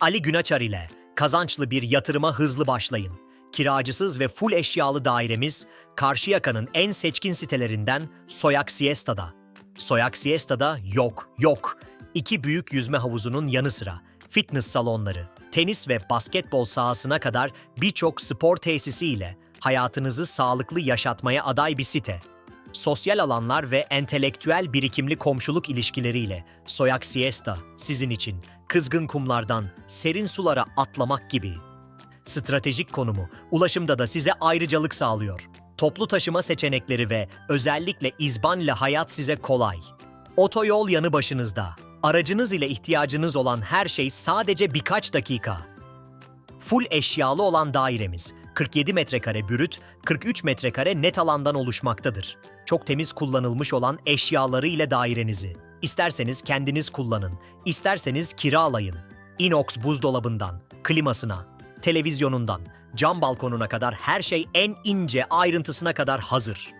Ali Günaçar ile kazançlı bir yatırıma hızlı başlayın. Kiracısız ve full eşyalı dairemiz Karşıyaka'nın en seçkin sitelerinden Soyak Siesta'da. Soyak Siesta'da yok, yok. İki büyük yüzme havuzunun yanı sıra fitness salonları, tenis ve basketbol sahasına kadar birçok spor tesisi ile hayatınızı sağlıklı yaşatmaya aday bir site. Sosyal alanlar ve entelektüel birikimli komşuluk ilişkileriyle Soyak Siesta sizin için kızgın kumlardan serin sulara atlamak gibi. Stratejik konumu ulaşımda da size ayrıcalık sağlıyor. Toplu taşıma seçenekleri ve özellikle izban ile hayat size kolay. Otoyol yanı başınızda. Aracınız ile ihtiyacınız olan her şey sadece birkaç dakika. Full eşyalı olan dairemiz 47 metrekare bürüt, 43 metrekare net alandan oluşmaktadır. Çok temiz kullanılmış olan eşyaları ile dairenizi. İsterseniz kendiniz kullanın, isterseniz kiralayın. Inox buzdolabından, klimasına, televizyonundan, cam balkonuna kadar her şey en ince ayrıntısına kadar hazır.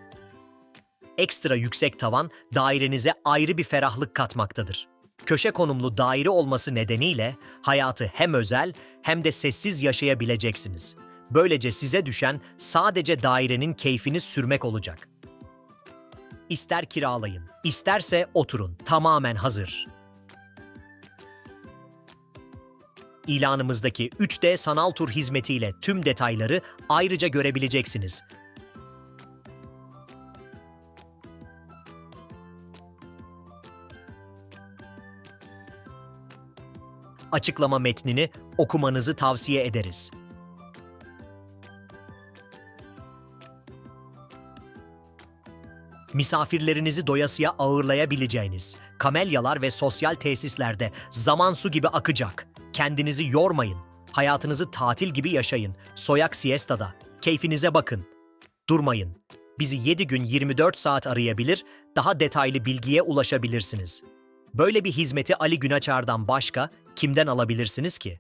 Ekstra yüksek tavan dairenize ayrı bir ferahlık katmaktadır. Köşe konumlu daire olması nedeniyle hayatı hem özel hem de sessiz yaşayabileceksiniz. Böylece size düşen sadece dairenin keyfini sürmek olacak. İster kiralayın, isterse oturun. Tamamen hazır. İlanımızdaki 3D sanal tur hizmetiyle tüm detayları ayrıca görebileceksiniz. Açıklama metnini okumanızı tavsiye ederiz. Misafirlerinizi doyasıya ağırlayabileceğiniz, kamelyalar ve sosyal tesislerde zaman su gibi akacak. Kendinizi yormayın. Hayatınızı tatil gibi yaşayın. Soyak Siesta'da. Keyfinize bakın. Durmayın. Bizi 7 gün 24 saat arayabilir, daha detaylı bilgiye ulaşabilirsiniz. Böyle bir hizmeti Ali Günaçar'dan başka kimden alabilirsiniz ki?